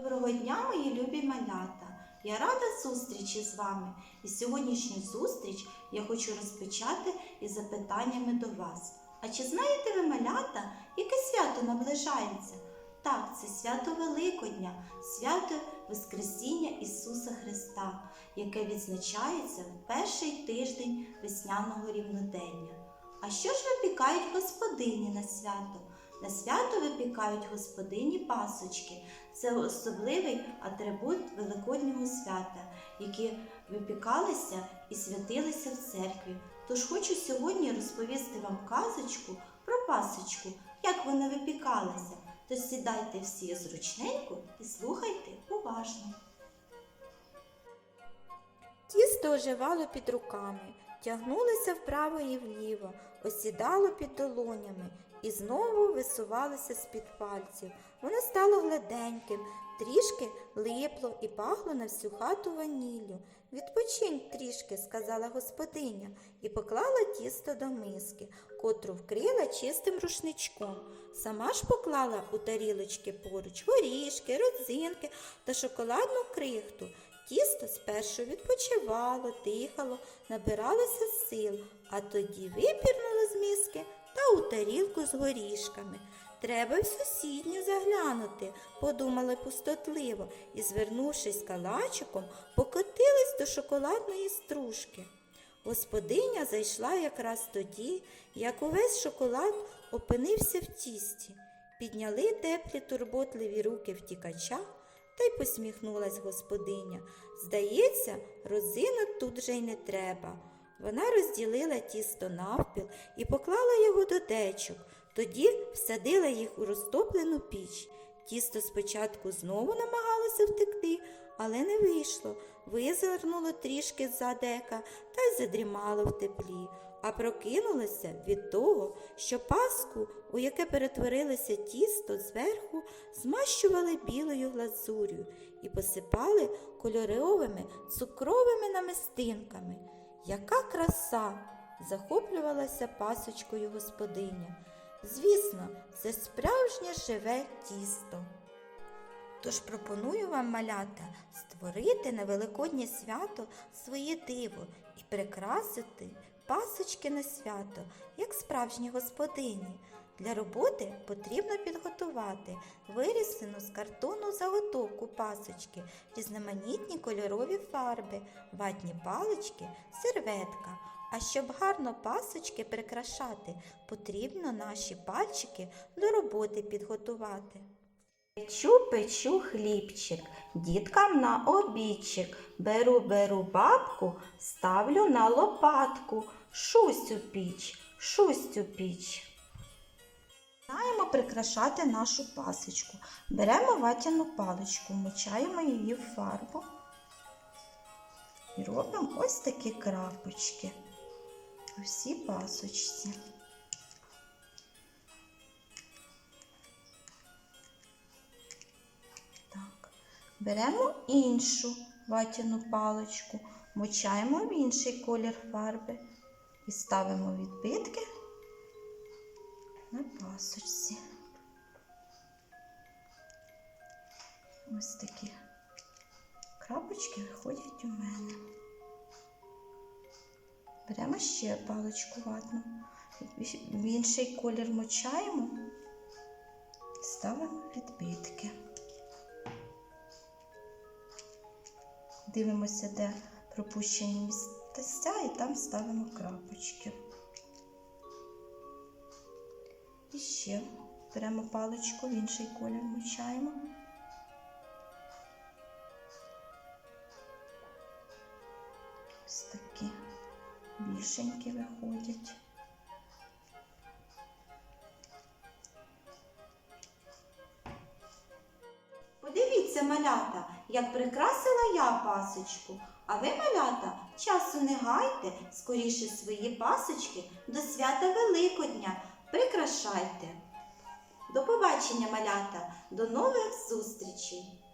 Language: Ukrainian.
Доброго дня, мої любі малята! Я рада зустрічі з вами. І сьогоднішню зустріч я хочу розпочати із запитаннями до вас. А чи знаєте ви, малята, яке свято наближається? Так, це свято Великодня, свято Воскресіння Ісуса Христа, яке відзначається в перший тиждень весняного рівнодення. А що ж випікають господині на свято? На свято випікають господині пасочки. Це особливий атрибут Великоднього свята, які випікалися і святилися в церкві. Тож хочу сьогодні розповісти вам казочку про пасочку, як вона випікалася. Тож сідайте всі зручненько і слухайте уважно. Тісто оживало під руками, тягнулося вправо і вліво, осідало під долонями і знову висувалося з-під пальців. Воно стало гладеньким, трішки липло і пахло на всю хату ваніллю. Відпочинь трішки, сказала господиня, і поклала тісто до миски, котру вкрила чистим рушничком. Сама ж поклала у тарілочки поруч горішки, родзинки та шоколадну крихту. Тісто спершу відпочивало, дихало, набиралося сил, а тоді випірнуло тарілку з горішками. Треба в сусідню заглянути, подумала пустотливо і, звернувшись калачиком, покотилась до шоколадної стружки. Господиня зайшла якраз тоді, як увесь шоколад опинився в тісті. Підняли теплі турботливі руки втікача, та й посміхнулась господиня. Здається, розинок тут же й не треба. Вона розділила тісто навпіл і поклала його до дечок, тоді всадила їх у розтоплену піч. Тісто спочатку знову намагалося втекти, але не вийшло. Визирнуло трішки з-за дека та й задрімало в теплі, а прокинулося від того, що паску, у яке перетворилося тісто зверху, змащували білою глазур'ю і посипали кольоровими цукровими намистинками. Яка краса! захоплювалася пасочкою господиня. Звісно, це справжнє живе тісто. Тож пропоную вам, малята, створити на Великоднє свято своє диво і прикрасити пасочки на свято, як справжні господині. Для роботи потрібно підготувати вирізану з картону заготовку пасочки, різноманітні кольорові фарби, ватні палички, серветка. А щоб гарно пасочки прикрашати, потрібно наші пальчики до роботи підготувати. Печу, печу хлібчик, діткам на обідчик. Беру, беру бабку, ставлю на лопатку. Шусь у піч, шусь у піч. Починаємо прикрашати нашу пасочку. Беремо ватяну паличку, мочаємо її в фарбу і робимо ось такі крапочки у всій пасочці. Так. Беремо іншу ватяну паличку, мочаємо в інший колір фарби і ставимо відбитки на пасочці. Ось такі крапочки виходять у мене. Беремо ще паличку ватну, в інший колір мочаємо ставимо відбитки. Дивимося, де пропущені місця, і там ставимо крапочки. І ще беремо паличку, в інший колір мочаємо. Ось такі більшенькі виходять. Подивіться, малята, як прикрасила я пасочку. А ви, малята, часу не гайте, скоріше свої пасочки до свята Великодня прикрашайте. До побачення, малята, до нових зустрічей!